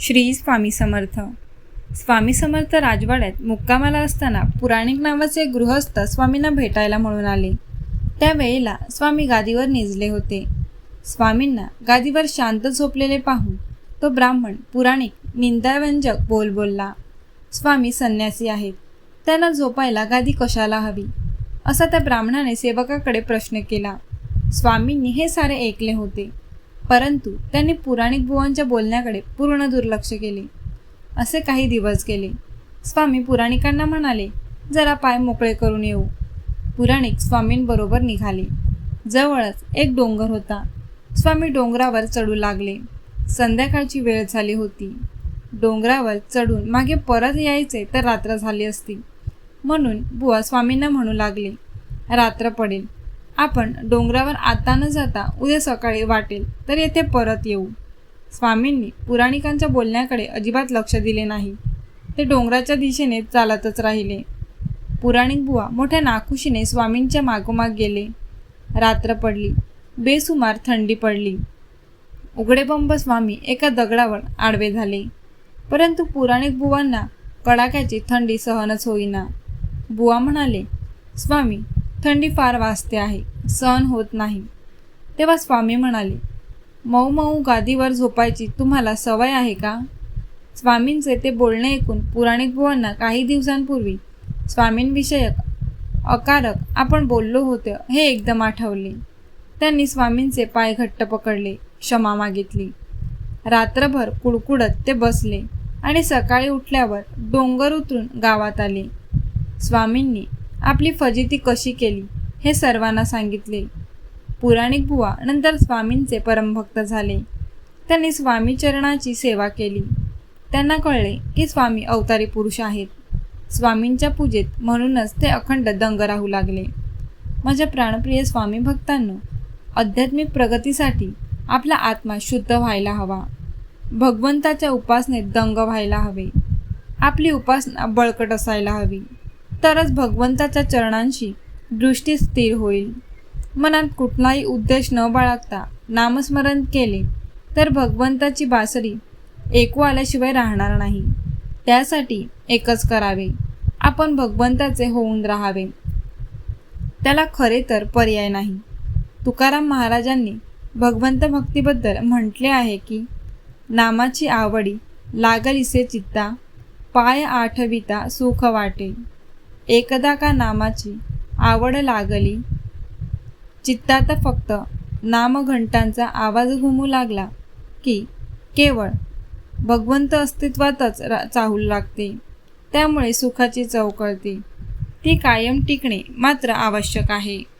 श्री स्वामी समर्थ. स्वामी समर्थ राजवाड्यात मुक्कामाला असताना पुराणिक नावाचे गृहस्थ स्वामींना भेटायला म्हणून आले. त्यावेळेला स्वामी गादीवर निजले होते. स्वामींना गादीवर शांत झोपलेले पाहून तो ब्राह्मण पुराणिक निंदाव्यंजक बोल बोलला स्वामी संन्यासी आहेत. त्यांना झोपायला गादी कशाला हवी? असा त्या ब्राह्मणाने सेवकाकडे प्रश्न केला. स्वामींनी हे सारे ऐकले होते. परंतु त्यांनी पुराणिक बुवांच्या बोलण्याकडे पूर्ण दुर्लक्ष केले. असे काही दिवस गेले. स्वामी पुराणिकांना म्हणाले जरा पाय मोकळे करून येऊ. पुराणिक स्वामींबरोबर निघाले. जवळच एक डोंगर होता. स्वामी डोंगरावर चढू लागले. संध्याकाळची वेळ झाली होती. डोंगरावर चढून मागे परत यायचे तर रात्र झाली असती. म्हणून बुवा स्वामींना म्हणू लागले रात्र पडेल. आपण डोंगरावर आता न जाता उद्या सकाळी वाटेल तर येथे परत येऊ. स्वामींनी पुराणिकांच्या बोलण्याकडे अजिबात लक्ष दिले नाही. ते डोंगराच्या दिशेने चालतच राहिले. पुराणिक बुवा मोठ्या नाखुशीने स्वामींच्या मागोमाग गेले. रात्र पडली. बेसुमार थंडी पडली. उघडेबंब स्वामी एका दगडावर आडवे झाले. परंतु पुराणिक बुवांना कडाक्याची थंडी सहनच होईना. बुवा म्हणाले स्वामी थंडी फार वाजते आहे. सहन होत नाही. तेव्हा स्वामी म्हणाले मऊ मऊ गादीवर झोपायची तुम्हाला सवय आहे का? स्वामींचे ते बोलणे ऐकून पुराणिक बुवांना काही दिवसांपूर्वी स्वामींविषयक अकारक आपण बोललो होतं हे एकदम आठवले. त्यांनी स्वामींचे पाय घट्ट पकडले क्षमा मागितली. रात्रभर कुडकुडत ते बसले आणि सकाळी उठल्यावर डोंगर उतरून गावात आले. स्वामींनी आपली फजिती कशी केली हे सर्वांना सांगितले. पुराणिक बुवा नंतर स्वामींचे परमभक्त झाले. त्यांनी स्वामीचरणाची सेवा केली. त्यांना कळले की स्वामी अवतारी पुरुष आहेत. स्वामींच्या पूजेत म्हणूनच ते अखंड दंग राहू लागले. माझ्या प्राणप्रिय स्वामी भक्तांनो आध्यात्मिक प्रगतीसाठी आपला आत्मा शुद्ध व्हायला हवा. भगवंताच्या उपासनेत दंग व्हायला हवे. आपली उपासना बळकट असायला हवी. तरच भगवंताच्या चरणांशी दृष्टी स्थिर होईल. मनात कुठलाही उद्देश न बाळगता नामस्मरण केले तर भगवंताची बासरी ऐकू आल्याशिवाय राहणार नाही. त्यासाठी एकच करावे आपण भगवंताचे होऊन राहावे. त्याला खरे तर पर्याय नाही. तुकाराम महाराजांनी भगवंत भक्तीबद्दल म्हटले आहे की नामाची आवडी लागलिसे चित्ता पाय आठविता सुख वाटे. एकदा का नामाची आवड लागली? चित्तात फक्त नामघंटांचा आवाज घुमू लागला की केवळ भगवंत अस्तित्वातच रा चाहू लागते. त्यामुळे सुखाची चव कळते. ती कायम टिकणे मात्र आवश्यक आहे.